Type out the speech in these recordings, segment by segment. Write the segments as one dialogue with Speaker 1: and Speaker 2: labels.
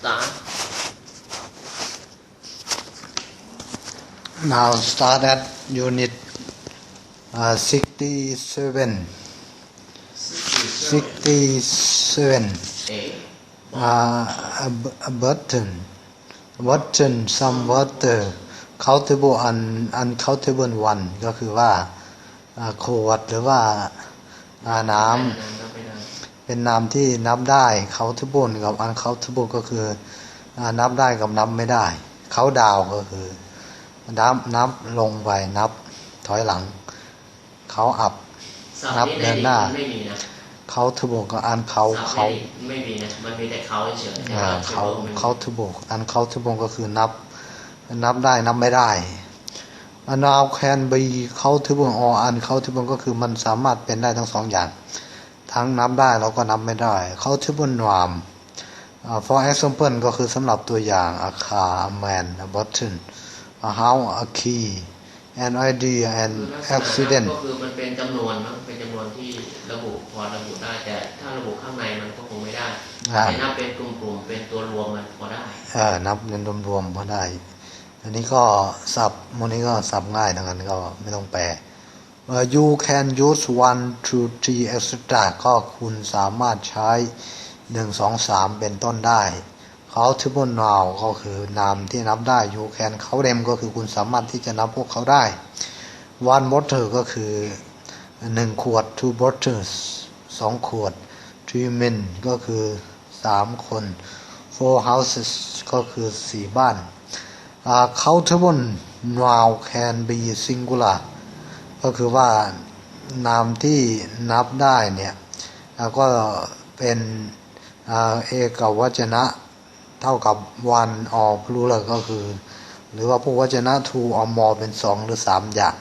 Speaker 1: start
Speaker 2: Now start at unit uh, 67. 67.
Speaker 1: A
Speaker 2: Uh, a, b- a button. Button, some water. Countable un, uncountable one ก็คือว่าอ่าขวดหรือว่า อ่าน้
Speaker 1: น้ำไม่ได้ำ
Speaker 2: เป็นน้ำที่นับได้ countable กับ uncountable ก็คืออ่านับได้กับนับไม่ได้ เขาดาวก็คือนับนับลงไปนับถอยหลัง เขาอับ
Speaker 1: ศัพท์
Speaker 2: นับ
Speaker 1: นี้
Speaker 2: เดินหน้า
Speaker 1: ไม่มีนะ
Speaker 2: เขาทบกับอันเขา
Speaker 1: ศัพท์
Speaker 2: เขา
Speaker 1: นี้ไม่มีนะมันมีแต่เขาเฉยๆ
Speaker 2: อ่า
Speaker 1: แต่
Speaker 2: เขา
Speaker 1: ไม่มี
Speaker 2: เขาทบอันเขาทบก็คือนับ นับได้นับไม่ได้อันนาวแคนบีเขาทบออันเขาทบก็คือมันสามารถเป็นได้ทั้งสองอย่าง ทั้งนับได้แล้วก็นับไม่ได้เขาทบนวาม for example ก็คือสำหรับตัวอย่าง a car a man a button a house a key an idea an
Speaker 1: คือลักษณะ
Speaker 2: accident
Speaker 1: ก็คือมันเป็นจำนวนมั้งเป็นจำนวนที่ระบุพอระบุได้แต่ถ้าระบุข้างในมันก็คงไม่ได้
Speaker 2: อ่า
Speaker 1: แต่ถ้าเป็นกลุ่มๆเป็นตัวรวมมันพอได้
Speaker 2: เออนับเงินรวมๆพอได้ อันนี้ก็สับโมนี้ก็สับง่ายทั้งนั้นก็ไม่ต้องแปลเอ่อ you can use one two three etc ก็คุณสามารถใช้หนึ่งสองสามเป็นต้นได้เขาทิบน now ก็คือนามที่นับได้ you can เขาเดมก็คือคุณสามารถที่จะนับพวกเขาได้ one bottle ก็คือหนึ่งขวด two bottles สองขวด three men ก็คือสามคน four houses ก็คือสี่บ้าน uh, countable noun can be singular ก็คือว่านามที่นับได้เนี่ยก็เป็นเอกวัจนะเท่ากับ one or plural ก็คือ หรือว่าพวกวัจนะ two or more เป็นสองหรือสามอย่าง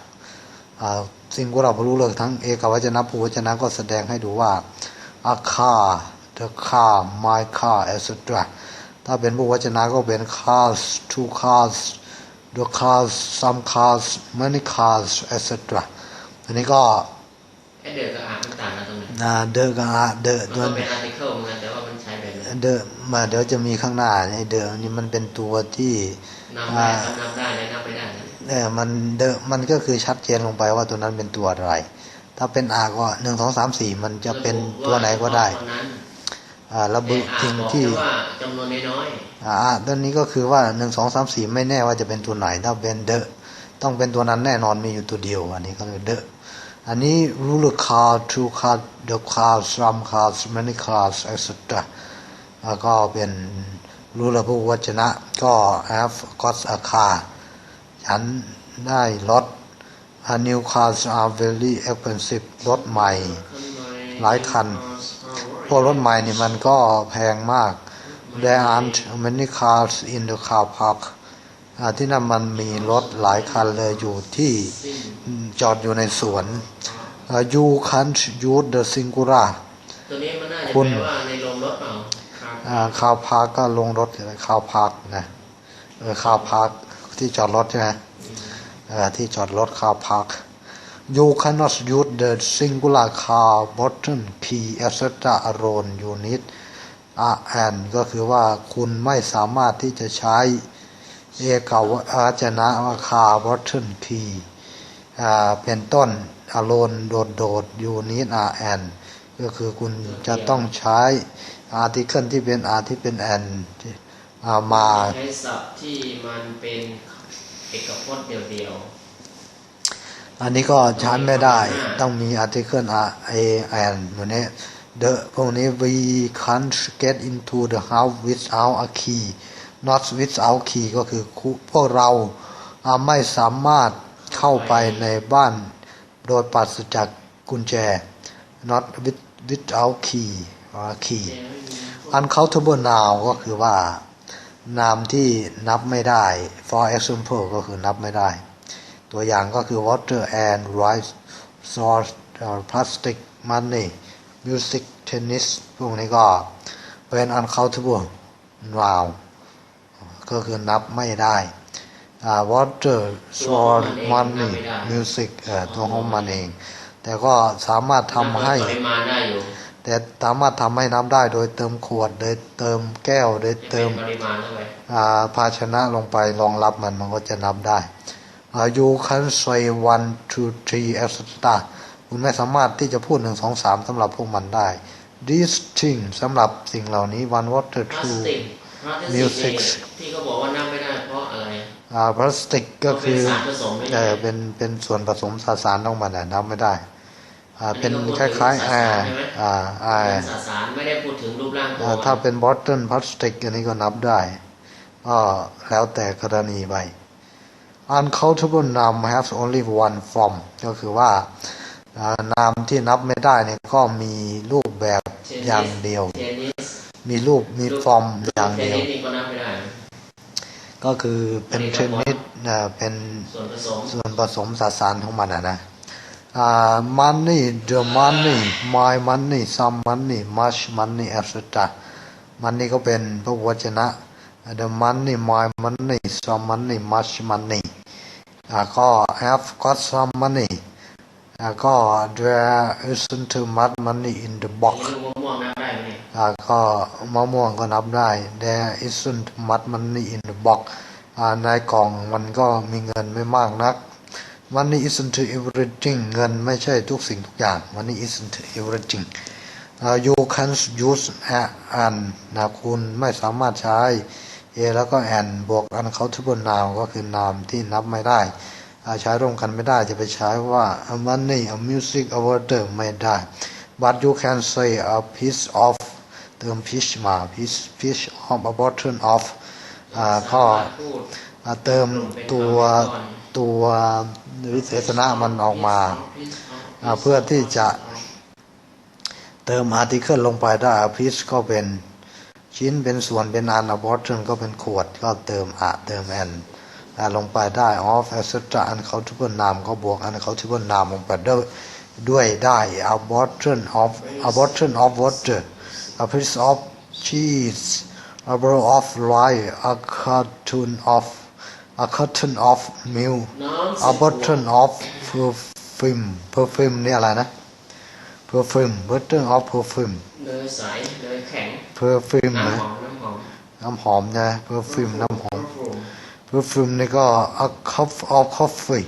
Speaker 2: ซิงกุลาพลูเลยทั้งเอกวัจนะภูวัจนะก็แสดงให้ดูว่า a car the car my car etc ถ้าเป็นพวกวจนะก็เป็น cars two cars the cars some cars many cars etc อันนี้ก็
Speaker 1: ไอเดือกับอ่านมันต่างกันตรงไหน
Speaker 2: อ่าเดอะกับอะเดอะ
Speaker 1: มัน
Speaker 2: ตัว
Speaker 1: ก็เป็นอาร์ติเคิลเหมือนกันแต่ว่ามันใช้แบบนี้
Speaker 2: เดอะมาเดี๋ยวจะมีข้างหน้าไอ้เดอะนี่มันเป็นตัวที่
Speaker 1: นับได้ทั้งนับได้และนับไม่ได้นะ
Speaker 2: เนี่ยมันเดอะมันก็คือชัดเจนลงไปว่าตัวนั้นเป็นตัวอะไร ถ้าเป็นอาก็หนึ่งสองสามสี่มันจะเป็นตัวไหนก็ได้
Speaker 1: เท่านั้น
Speaker 2: อ่าระบุ
Speaker 1: แต่อ่า
Speaker 2: สิ่ง
Speaker 1: บอก
Speaker 2: ที่
Speaker 1: แค่ว่าจำนวนน้อย
Speaker 2: อ่าตัวนี้ก็คือว่าหนึ่งสองสามสี่ไม่แน่ว่าจะเป็นตัวไหน ถ้าเป็นเดอะต้องเป็นตัวนั้นแน่นอนมีอยู่ตัวเดียว อันนี้ก็เลยเดอะอันนี้ ruler car two car the car some cars many cars etc แล้วก็เป็น ruler ผู้วจนะ ก็ have got a car ฉันได้รถ A new cars are very expensive รถใหม่
Speaker 1: ๆ
Speaker 2: หลายคัน พวกรถใหม่นี่มันก็แพงมาก There aren't many cars in the car park อ่า ที่นั่นมันมีรถหลายคันเลยอยู่ที่จอดอยู่ในสวนอ่า You can't use the singular
Speaker 1: ตัวนี้มันน่าจะ
Speaker 2: คุณ
Speaker 1: แปลว่าในโรงรถเปล่าครับ
Speaker 2: อ่าคาวพาร์กก็ลงรถคาวพาร์กนะเออคาวพาร์กที่จอดรถใช่ไหมเออที่จอดรถคาวพาร์ก You cannot use the singular car button key etc alone you need a and ก็คือว่าคุณไม่สามารถที่จะใช้ เอกาวจนะว่า car button key อ่าเป็นต้น alone โดดโดด you need a and ก็คือคุณจะต้องใช้ article ที่เป็น r ที่เป็น and อ่ามา
Speaker 1: ใช้ศัพท์ที่มันเป็นเอกพจน์เดียวๆ
Speaker 2: อันนี้ก็ใช้ไม่ได้ต้องมี article a a and เหมือนนี้ the พวกนี้ we can't get into the house without a key not without key ก็คือพวกเราไม่สามารถเข้าไปในบ้านโดยปราศจากกุญแจ not with without key or key uncountable noun ก็คือว่านามที่นับไม่ได้ for example ก็คือนับไม่ได้ ตัวอย่างก็คือ water and rice sauce plastic money music tennis พวกนี้ก็เป็น uncountable noun ก็คือนับไม่ได้อ่า water sauce money music เอ่อตัวของมันเอง แต่ก็สามารถทำให้
Speaker 1: นับปริมาณได้อยู่
Speaker 2: แต่แต่สามารถทำให้นับได้โดยเติมขวด โดยเติมแก้ว โดย
Speaker 1: จะ
Speaker 2: เติ
Speaker 1: เป็น
Speaker 2: ม
Speaker 1: ปริมาณเท่าไหร่
Speaker 2: อ่าภาชนะลงไปรองรับมันมันก็จะนับได้อ่า you can say one two three etc คุณไม่สามารถที่จะพูดหนึ่งสองสามสำหรับพวกมันได้ this thing สำหรับสิ่งเหล่านี้ one water
Speaker 1: พลาส
Speaker 2: two
Speaker 1: ติกพลาสติก
Speaker 2: Music
Speaker 1: ที่เขาบอกว่านับไม่ได้เพราะอะไร
Speaker 2: อ่าพลาสติกก็คือ
Speaker 1: เพราะเป็นสารผสมไม่
Speaker 2: เอ
Speaker 1: ได้
Speaker 2: อเป็นเป็นส่วนผสมสสารของมันอะนับไม่ได้อ่า
Speaker 1: อันนี้
Speaker 2: เป็น
Speaker 1: ก็พูด
Speaker 2: คล้าย
Speaker 1: ถึง
Speaker 2: ๆอ่า
Speaker 1: สสารใช่ไหม
Speaker 2: อ่าอ่า
Speaker 1: เป็นสสารไม่ได้พูดถึงรูปร่างตัว
Speaker 2: อ่าถ้าเป็นบอตเทิลพลาสติกอันนี้ก็นับได้ก็แล้วแต่กรณีไป uncountable noun has only one form ก็คือว่าอ่า นามที่นับไม่ได้เนี่ยก็มีรูปแบบ
Speaker 1: เช่น
Speaker 2: อย่างเดียว
Speaker 1: เทนนิส
Speaker 2: มีรูปมีฟอร์มอย่างเดียว
Speaker 1: เทนนิสนี่ก็นับไม่ได้
Speaker 2: ก็คือเป็นชนิดอ่าเป็น
Speaker 1: ส่วนผสม
Speaker 2: ส่วนผสมสสารของมันอะนะอ่า money the money my money some money much money etc มันนี่ก็เป็นพระวจนะ the money my money some money much money อ่าก็ have got some money อ่าก็ there isn't too much money in the
Speaker 1: นี่
Speaker 2: box
Speaker 1: ลูกมะม่วงนับได้ไหมเนี่ย
Speaker 2: อ่าก็มะม่วงก็นับได้ there isn't much money in the box ในกล่องมันก็มีเงินไม่มากนัก money isn't everything เงินไม่ใช่ทุกสิ่งทุกอย่าง money isn't everything you can use an นะคุณไม่สามารถใช้ a แล้วก็ an บวก uncountable noun ก็คือนามที่นับไม่ได้ ใช้ร่วมกันไม่ได้จะไปใช้ว่า a money a music a water ไม่ได้ but you can say a piece of เติม piece มา piece piece of a bottle of อ่าก็เติมตัวตัววิเศษณะมันออกมา เพื่อที่จะเติม article ลงไปได้ piece ก็เป็นชิ้นเป็นส่วนเป็นอัน a bottle ก็เป็นขวดก็เติมอะเติม an อ่า ลงไปได้ of etc uncountable noun ก็บวก uncountable noun ลงไปด้วยด้วยได้ a bottle of a bottle of water a piece of cheese a bowl of rice a carton of a carton of milk
Speaker 1: น้อง
Speaker 2: a bottle of perfume perfume นี่อะไรนะ perfume bottle of perfume
Speaker 1: เนยใสเนยแข็ง
Speaker 2: perfume
Speaker 1: น้ำ
Speaker 2: นะ
Speaker 1: หอมน้ำหอม
Speaker 2: น้ำหอมนะ perfume น้ำหอม
Speaker 1: fruit
Speaker 2: perfume นี่ก็ a cup of coffee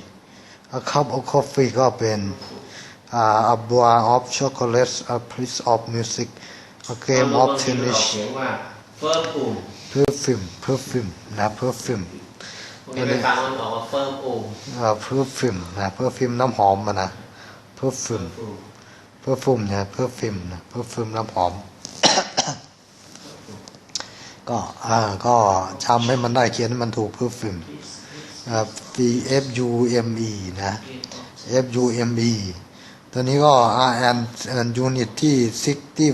Speaker 2: a cup of coffee ก็เป็นอ่า a bar of chocolate a piece of music a game
Speaker 1: บาง
Speaker 2: of
Speaker 1: ทีเราออก
Speaker 2: tennis
Speaker 1: เสียงว่าเฟิร์ปูม
Speaker 2: perfume perfume นะ perfume
Speaker 1: พวกนี้ไปฟังมันออกว่าเฟิร์ปูม
Speaker 2: อ่า perfume นะ perfume น้ำหอมมันนะ perfume
Speaker 1: ฟูม
Speaker 2: perfume นะ perfume นะ perfume น้ำหอม ก็อ่าก็จำให้มันได้เขียนให้มันถูก perfume อ่า P F U M E นะ F U M E ตัวนี้ก็ R N unit ที่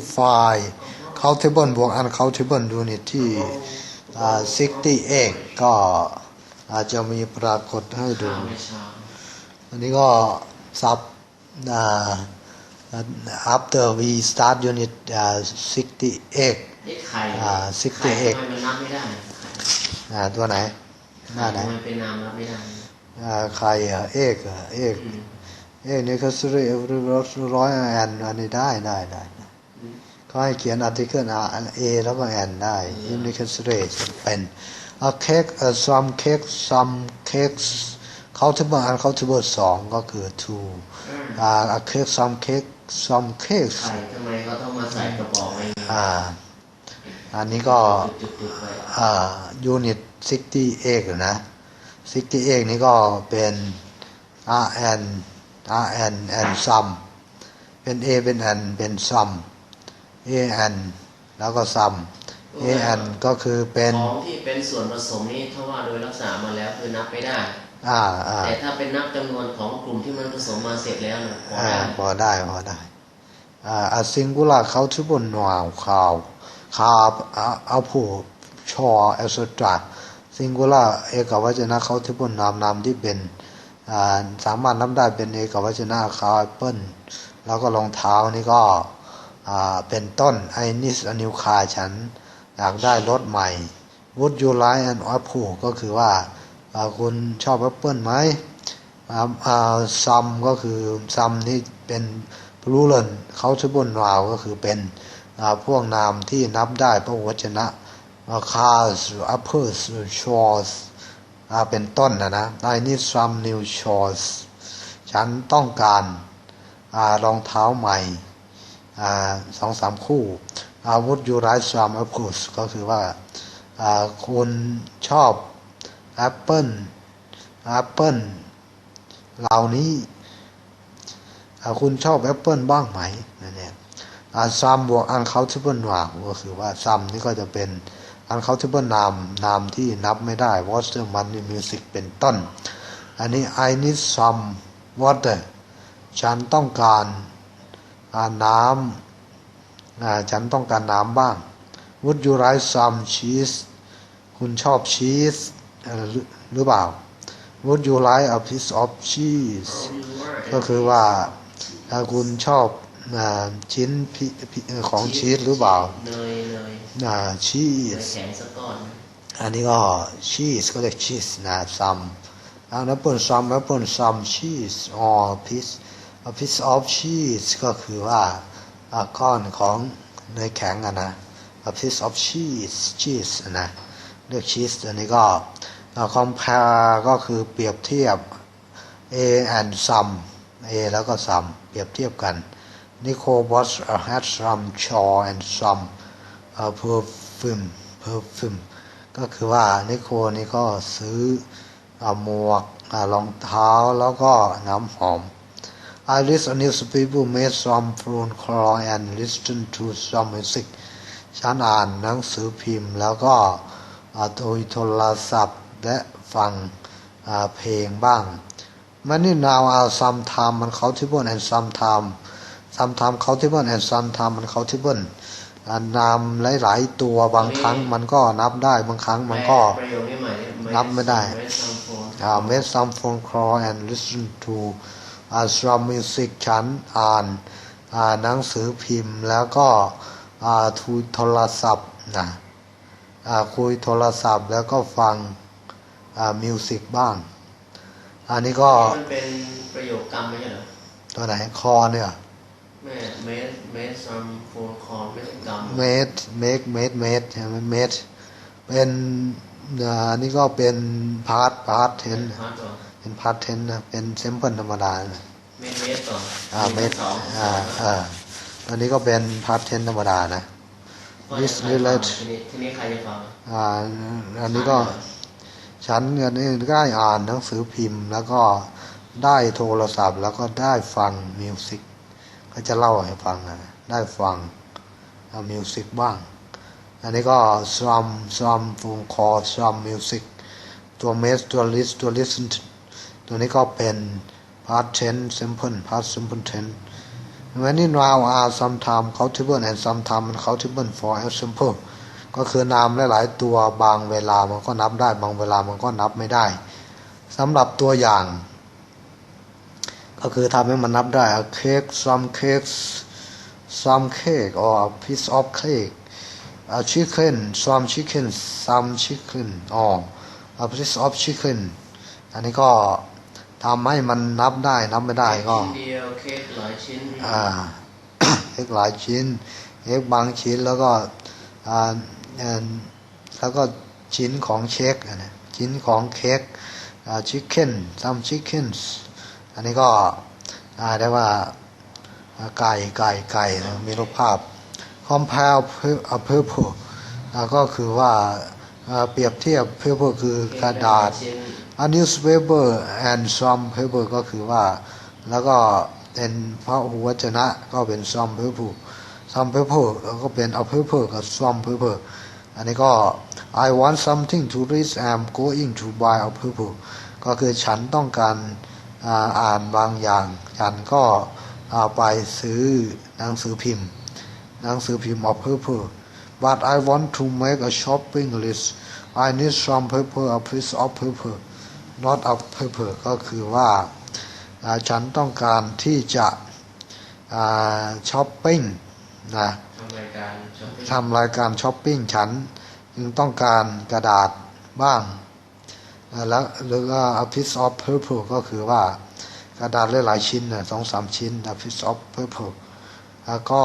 Speaker 2: 65 countable บวก uncountable unit ที่68 ก็อาจจะมีปรากฏให้ดู อันนี้ก็ซับอ่า after we start unit อ่า68
Speaker 1: ไข่
Speaker 2: อ่า
Speaker 1: ไข่
Speaker 2: 68
Speaker 1: ทำไมมันนับไม่ได้
Speaker 2: อ่าตัวไหนหน้าไหน
Speaker 1: ทำไมเป็นนามนับไม่ได้
Speaker 2: อ่าใครอะเอกอะเอกเอกนี่เขาซื้อเอฟร้อยแอนอันนี้ได้ได้ได้เขาให้เขียนอาร์ติเคิลอ่าเอแล้วก็แอนได้ยิมนิคัสเรจะเป็น a cake a some cake some cakes countable and countable สองก็คือ two อ่า a cake some cake some cakes
Speaker 1: ไข่ทำไมเขาต้องมาใส่กระบอกไว้อย่างนี้
Speaker 2: อ่าอันนี้ก็
Speaker 1: จุดๆๆไว้
Speaker 2: อ่ายูนิต68นะ68นี่ก็เป็น RN RN and sum เป็น A เป็น N เป็น sum AN แล้วก็ sum AN ก็คือเป็น
Speaker 1: ของที่เป็นส่วนผสมนี้ถ้าว่าโดยรักษามาแล้วคือนับไม่ได้
Speaker 2: อ่าอ่า
Speaker 1: แต่ถ้าเป็นนับจำนวนของกลุ่มที่มันผสมมาเสร็จแล้วเนี่ยพอ
Speaker 2: อ่า
Speaker 1: ได้
Speaker 2: พอได้พอได้อ่า a singular countable noun ข่าวข่าว เอาผู้ชอ etc singular เอกวจนะ countable noun นามที่เป็นสามารถนับได้เป็นเอกวจนะคาแอปเปิลแล้วก็รองเท้านี่ก็เป็นต้น I need a new car ฉันอยากได้รถใหม่ Would you like an apple ก็คือว่าคุณชอบแอปเปิลไหมซัมก็คือซัมนี่เป็น plural countable noun ก็คือเป็น อ่าพวกนามที่นับได้พระวจนะ cars uppers shores อ่าเป็นต้นนะนะ I need some new shorts ฉันต้องการรองเท้าใหม่สองสามคู่ I would you like some apples ก็คือว่าคุณชอบแอปเปิลแอปเปิลเหล่านี้คุณชอบแอปเปิลบ้างไหมนั่นเอง อันซัมบวกอันเขาที่เปิลหวางก็คือว่าซัมนี่ก็จะเป็นอันเขาที่เปิลนามนามที่นับไม่ได้วอเตอร์มันนี่มิวสิกเป็นต้น อันนี้ไอนิสซัมวอเตอร์ฉันต้องการน้ำฉันต้องการน้ำบ้างวุฒยูไรซัมชีสคุณชอบชีสหรือเปล่า Would you like a piece of cheese ก็คือว่าถ้าคุณชอบ ชิ้นพิพิของชีสหรือเปล่า
Speaker 1: เนยเนย
Speaker 2: อ่าชี
Speaker 1: เนย
Speaker 2: ส
Speaker 1: แข็งสักก้อน
Speaker 2: อันนี้ก็ชีสก็เรียกชีสนะ some อันนั้นเป็น some แล้วเป็น some cheese or piece a piece of cheese ก็คือว่าอ่าก้อนของเนยแข็งอะนะ a piece of cheese cheese อะนะเรียกชีสอันนี้ก็อ่า compare ก็คือเปรียบเทียบ A and some A แล้วก็ some เปรียบเทียบกัน Nico bought a hat some shawl and some uh, perfume perfume ก็คือว่านิโคนี่ก็ซื้อหมวกรองเท้าแล้วก็น้ำหอม I read a newspaper made some phone call and listen to some music ฉันอ่านหนังสือพิมพ์ แล้วก็โดยโทรศัพท์และฟังเพลงบ้าง Many now are sometime uncountable and sometime sometime countable and sometime uncountable อ่านามหลายๆตัวบางครั้งมันก็นับได้บางครั้งมันก็
Speaker 1: ประโยคนี้ใหม่เนี่ย
Speaker 2: นับไม่ได้
Speaker 1: ไม่ทำโฟน
Speaker 2: อ่า make some phone call and listen to อ่า some music ฉันอ่านอ่าหนังสือพิมพ์แล้วก็อ่าทุยโทรศัพท์นะอ่าคุยโทรศัพท์แล้วก็ฟังอ่ามิวสิกบ้าง อันนี้ก็
Speaker 1: มันเป็นประโยคกรรมไม่ใช่เหรอ
Speaker 2: ตัวไหนคอเนี่ย
Speaker 1: แม่ เมสเมสซัมโฟนคอไม่ใช่กรรม
Speaker 2: made make made made ใช่ไหม made เป็นอ่านี่ก็เป็น part part
Speaker 1: เป็น
Speaker 2: 10
Speaker 1: พาร์ทก่อน
Speaker 2: เป็น part 10นะเป็น simple ธรรมดานะ
Speaker 1: เมสเมสก่อน
Speaker 2: อ่าเมตร
Speaker 1: สอง
Speaker 2: อ่าอ่าอันนี้ก็เป็นพาร์ทเทนธรรมดานะ this relate
Speaker 1: ทีนี้ทีนี้ใครจะฟัง
Speaker 2: อ่าอันนี้ก็ฉันอันนี้ได้อ่านหนังสือพิมพ์ แล้วก็ได้โทรศัพท์แล้วก็ได้ฟังมิวสิก ก็จะเล่าให้ฟังนะได้ฟังมิวสิกบ้าง อันนี้ก็ซรัมซรัมฟูงคอซรัมมิวสิกตัวเมสตัวลิสตัวลิสต์ตัวนี้ก็เป็นพาร์ past tense simple past simple tense when in now are sometime cultivar and sometime cultivar for example ก็คือนามหลายๆตัวบางเวลามันก็นับได้บางเวลามันก็นับไม่ได้สำหรับตัวอย่าง ก็คือทำให้มันนับได้ a cake some cakes some cake or a piece of cake a chicken some chicken some chicken or a piece of chicken อันนี้ก็ทำให้มันนับได้ นับไม่ได้ก็
Speaker 1: ชิ้นเดียวเค้กหลายชิ้น
Speaker 2: อ่าเค้กหลายชิ้นเค้กบางชิ้นแล้วก็อ่าเอิ่มแล้วก็ชิ้นของเค้กอะนะชิ้นของเค้กอ่า chicken some chickens อันนี้ก็อ่าได้ว่าอ่ไก่ไก่ไก่นะมีรูปภาพ compare a paper อ่าก็คือว่าเปรียบเทียบ paper คือกระดาษ
Speaker 1: ชิ้น
Speaker 2: a newspaper and some paper ก็คือว่า แล้วก็เป็นพระหัวจนะก็เป็น some paper some paper แล้วก็เป็น a paper กับ some paper อันนี้ก็ I want something to read I'm going to buy a paper ก็คือฉันต้องการ อ่าอ่านบางอย่างฉันก็อ่าไปซื้อหนังสือพิมพ์ หนังสือพิมพ์ a paper but I want to make a shopping list I need some paper a piece of paper not a paper ก็คือว่าอ่าฉันต้องการที่จะช้อปปิ้งนะ
Speaker 1: ทำรายการช้อปปิ้ง
Speaker 2: ทำรายการช้อปปิ้งฉันจึงต้องการกระดาษบ้างอ่า แล้วหรือว่า a piece of paper ก็คือว่ากระดาษหลายๆชิ้นนะสองสามชิ้น a piece of paper แล้วก็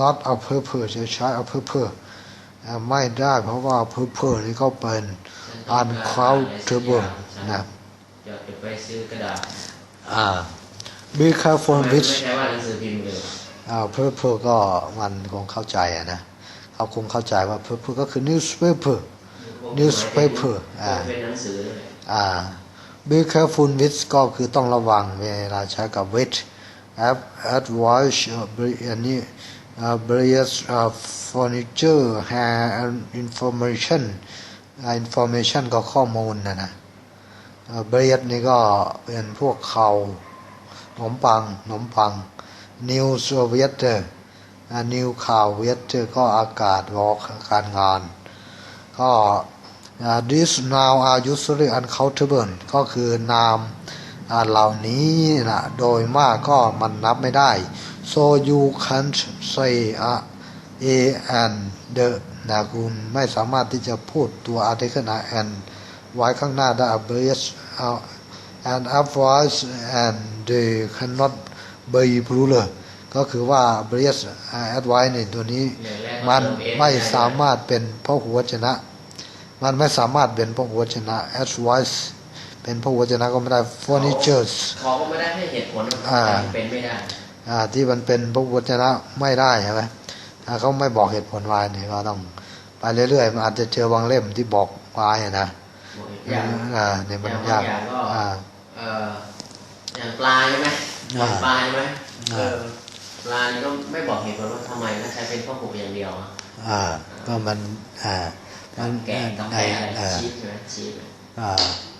Speaker 2: not a paper จะใช้ a paper อ่าไม่ได้เพราะว่า paper นี่ก็เป็น uncountable นะ
Speaker 1: จะจะไปซื้อกระดาษ
Speaker 2: อ่า be careful with
Speaker 1: ใช่ว่าหนังสือพิมพ์เลย
Speaker 2: อ่า paper ก็มันคงเข้าใจอะนะเขาคงเข้าใจว่า paper ก็คือ newspaper newspaper อ่า
Speaker 1: เป็นหนังสือเลย
Speaker 2: อ่า be careful with ก็คือต้องระวังเวลาใช้กับ with Ad- advice อันนี้ various furniture have information information ก็ข้อมูลนะนะอ่า bread นี่ก็เป็นพวกเขาขนมปังขนมปัง news weather new ข่าว weather ก็อากาศบอกการงาน ก็ Uh, these now are usually uncountable ก็คือนามเหล่านี้นะโดยมากก็มันนับไม่ได้ so you can't say a a and the นะคุณไม่สามารถที่จะพูดตัว article a and ไว้ข้างหน้าได้ abreast uh, and otherwise and they cannot be plural ก็คือว่า abreast uh, advice ในตัวนี้ มันไม่สามารถเป็นพหุวจนะ มันไม่สามารถเป็นพหุวจนะ advice เป็นพหุวจนะก็ไม่ได้ furnitures
Speaker 1: เขาก็ไม่ได้ให้เหตุผลว่า
Speaker 2: อ่า
Speaker 1: มันเป็นไม่ได้
Speaker 2: อ่าที่มันเป็นพหุวจนะไม่ได้ใช่ไหมถ้าเขาไม่บอกเหตุผลไว้เนี่ยก็ต้องไปเรื่อยๆมันอาจจะเจอบางเล่มที่บอกไว้อะนะ
Speaker 1: อย่าง
Speaker 2: อ่าเนี่ยมัน
Speaker 1: อย่าง
Speaker 2: ยาก
Speaker 1: บางอย่างก็
Speaker 2: อ่า
Speaker 1: เอ่ออย่างปลาใช่ไหม
Speaker 2: อ่า
Speaker 1: ปลาใช่ไหม
Speaker 2: อ่า
Speaker 1: เออปลานี่ก็ไม่บอกเหตุผลว่าทำไมนะใช้เป็นข้อผูกอย่างเดียวอะ
Speaker 2: อ่าก็มันอ่ามัน
Speaker 1: แกะกาแฟ
Speaker 2: ใน
Speaker 1: อะไร
Speaker 2: อ่า
Speaker 1: ชีสใช่ไหมชีส
Speaker 2: อ่า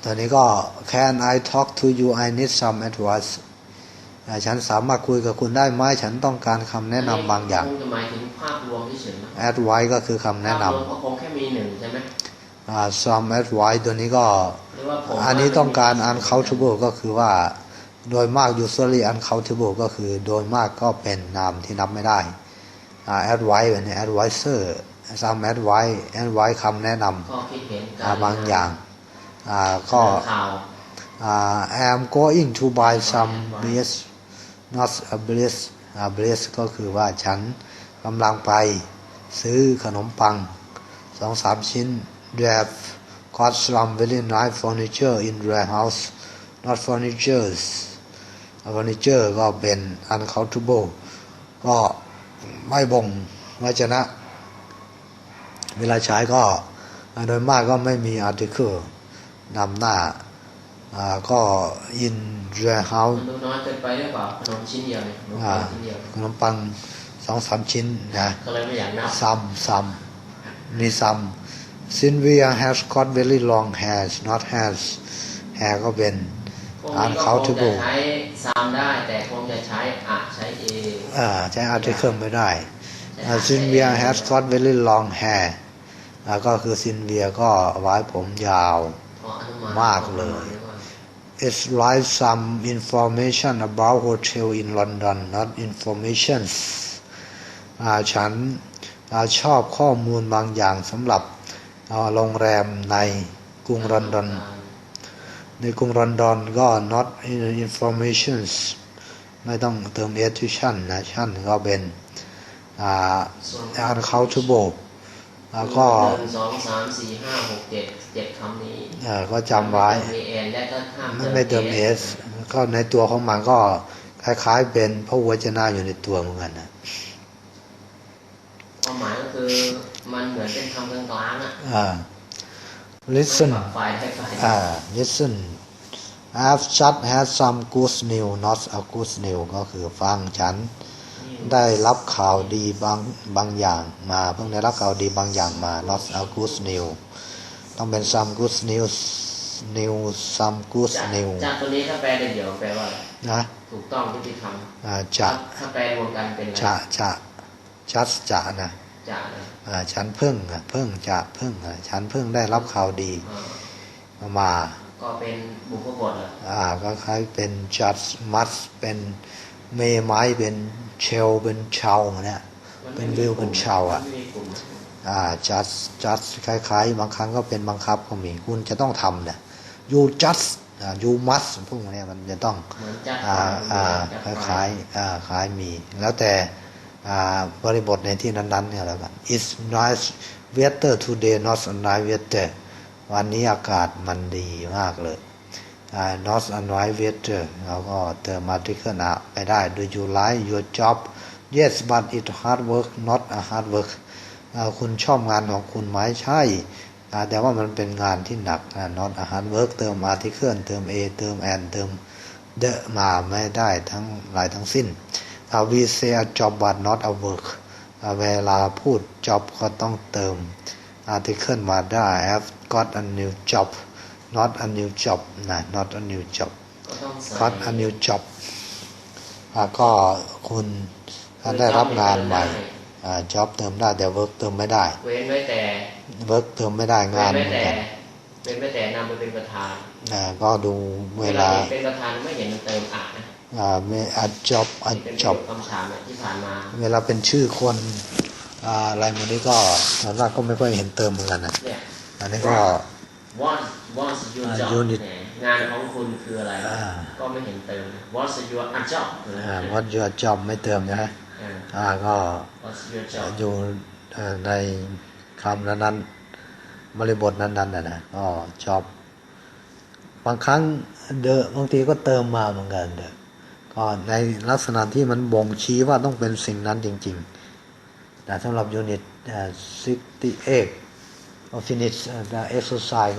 Speaker 2: ตอนนี้ก็ can I talk to you I need some advice อ่าฉันสามารถคุยกับคุณได้ไหมฉันต้องการคำแนะนำบางอย่าง
Speaker 1: คงจะหมายถึงภาพรวมเฉยๆนะ
Speaker 2: advice ก็คือคำแนะน
Speaker 1: ภาพรวมก็คงแค่มีหนึ่งใช่ไหมำ
Speaker 2: อ่า some advice ตัวนี้ก็
Speaker 1: หรือว่าผม
Speaker 2: อันนี้ต้องการ uncountable ก็คือว่า โดยมาก usually uncountable ก็คือโดยมากก็เป็นนามที่นับไม่ได้อ่า advice เป็น advisor some advice advice คำแนะน
Speaker 1: ข้อคิดเห็นำ
Speaker 2: อ่าบางอย่างอ่าก็
Speaker 1: ข่าว
Speaker 2: อ่า I am going to buy some bread not a bread อ่า bread ก็คือว่าฉันกำลังไปซื้อขนมปังสองสามชิ้น They have got some very nice furniture in their house not furnitures furniture ก็เป็น uncountable ก็ไม่บ่งวจนะ เวลาใช้ก็โดยมากก็ไม่มี article นำหน้าอ่าก็ in their
Speaker 1: มัน
Speaker 2: house
Speaker 1: ดูน้อยเกินไปหรือเปล่าขนมชิ้นเดียวเนี่ยขนม
Speaker 2: อ่า
Speaker 1: ปังชิ้นเดียว
Speaker 2: ขนมปังสองสามชิ้นนะ
Speaker 1: ก็เลยไม่อยากนับ
Speaker 2: ซ้ำซ้ำมีซ้ำ Sylvia has got very long hairs not hairs hair ก็เป็น
Speaker 1: พวกนี้ก็คงจะ
Speaker 2: uncountable
Speaker 1: ใช้ซ้ำได้แต่คงจะใช้อะใช้เอ
Speaker 2: อ่าใช้ article ไม่ได้
Speaker 1: ใช้
Speaker 2: อ่า
Speaker 1: อะ
Speaker 2: Sylvia
Speaker 1: ใช้
Speaker 2: has got very long hair อ่าก็คือ Sylvia ก็ไว้ผมยาวมากเลย It's like some information about hotel in London not information อ่าฉันชอบข้อมูลบางอย่างสำหรับโรงแรมในกรุงลอนดอน ในกรุงลอนดอนก็ not information ไม่ต้องเติม s ที่ชั่นนะชั่นก็เป็นอ่า
Speaker 1: ส่วน
Speaker 2: uncountable แล้วก็
Speaker 1: หนึ่งสองสามสี่ห้าหกเจ็ดเจ็ดคำนี้
Speaker 2: เอ่อก็จำไว้
Speaker 1: มีเอ็นและก็ห้าม
Speaker 2: ไม่ไม่เติม s ก็ในตัวของมันก็คล้ายๆเป็นพระวจนะอยู่ในตัวเหมือนกันนะ
Speaker 1: ความหมายก็คือมันเหมือนเป็นคำกลางๆอะ
Speaker 2: อ่า listen
Speaker 1: ไม่ฝักฝ่ายได้ฝ่าย
Speaker 2: อ่า listen I've just had some good news not a good news ก็คือฟังฉัน ได้รับข่าวดีบางบางอย่างมา เพิ่งได้รับข่าวดีบางอย่างมา not a good news ต้องเป็น some good news news some good
Speaker 1: จาก
Speaker 2: news
Speaker 1: จากตัวนี้ถ้าแปลเดียวแปลว่าอะไร
Speaker 2: นะ
Speaker 1: ถูกต้องยุติธรรม
Speaker 2: อ่าจะ
Speaker 1: ถ้าแปลรวมกันเป็นอะไร
Speaker 2: จะจะ just จะนะ
Speaker 1: จะนะ
Speaker 2: อ่าฉันเพิ่งอะเพิ่งจะเพิ่งอะฉันเพิ่งได้รับข่าวดี
Speaker 1: อ่า
Speaker 2: มา
Speaker 1: ก็เป็นบุพบทเหรอ
Speaker 2: อ่าก็คล้ายเป็น just must เป็น เมไม้เป็นเชลเป็นเชาเนี่ยเป็นวิวเป็นชาวอะ
Speaker 1: มันไม่มีกลุ่ม
Speaker 2: อ่า just just คล้ายๆ บางครั้งก็เป็นบังคับก็มีคุณจะต้องทำเนี่ย you just อ่า you must พวกเนี้ยมันจะต้อง
Speaker 1: เหมือนจัด
Speaker 2: อ่าอ่า
Speaker 1: จัด
Speaker 2: คล้ายๆอ่าคล้ายมี แล้วแต่อ่าบริบทในที่นั้นๆเนี่ยแล้วกัน it's nice weather today not a nice weather วันนี้อากาศมันดีมากเลยอ่า not a nice weather เราก็เติม article อะไปได้ do you like your job yes but it hard work not a hard work คุณชอบงานของคุณไหมใช่ แต่ว่ามันเป็นงานที่หนัก not a hard work เติม article เติม a เติม and เติมเดอะมาไม่ได้ทั้งหลายทั้งสิ้น we say a job but not a work เวลาพูด job ก็ต้องเติม article มาได้ I've got a new job not a new job นะ not a new job
Speaker 1: ก็ต้องใส่
Speaker 2: got a new job อ่าก็คุณได้รับงานใหม่อ่า job เติมได้แต่ work เติมไม่ได้
Speaker 1: เว้นไว้แต่
Speaker 2: work เติมไม่ได้
Speaker 1: เว้
Speaker 2: งานน
Speaker 1: ไว้
Speaker 2: เหมือน
Speaker 1: แต่
Speaker 2: กัน
Speaker 1: เว้นไว้แต่นำไปเป็นประธาน
Speaker 2: อ่าก็ดูเวลา
Speaker 1: เห็นเป็นประธานไม่เห็นมันเติมอะนะ
Speaker 2: อ่า a job a
Speaker 1: นี่เป็นประโย
Speaker 2: job
Speaker 1: คคำถามอะที่ผ่านมา
Speaker 2: เวลาเป็นชื่อคนอ่าอะไรหมันนี้ก็ส่วนมากก็ไม่ค่อยเห็นเติมเหมือนกันนะ
Speaker 1: เนี่ย
Speaker 2: อันนี้ก็
Speaker 1: What What's your
Speaker 2: อ่า
Speaker 1: job
Speaker 2: unit
Speaker 1: เนี่ยงานของคุณคืออะไร
Speaker 2: อ่า
Speaker 1: ก็ไม่เห็นเติม What's your a job
Speaker 2: อ่า what your job ไม่เติมนะฮะ
Speaker 1: อ่า
Speaker 2: อ่าก็
Speaker 1: What's your job
Speaker 2: อยู่เอ่อในคำนั้นๆบริบทนั้นๆนะนะก็ชอบบางครั้งเดอะบางทีก็เติมมาเหมือนกันเดอะก็ในลักษณะที่มันบ่งชี้ว่าต้องเป็นสิ่งนั้นจริงๆแต่สำหรับยูนิต68 of finish แต่ exercise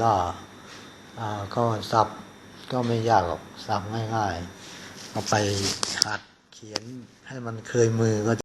Speaker 2: ก็อ่าก็สับก็ไม่ยากหรอกสับง่ายๆเอาไปหัดเขียนให้มันเคยมือก็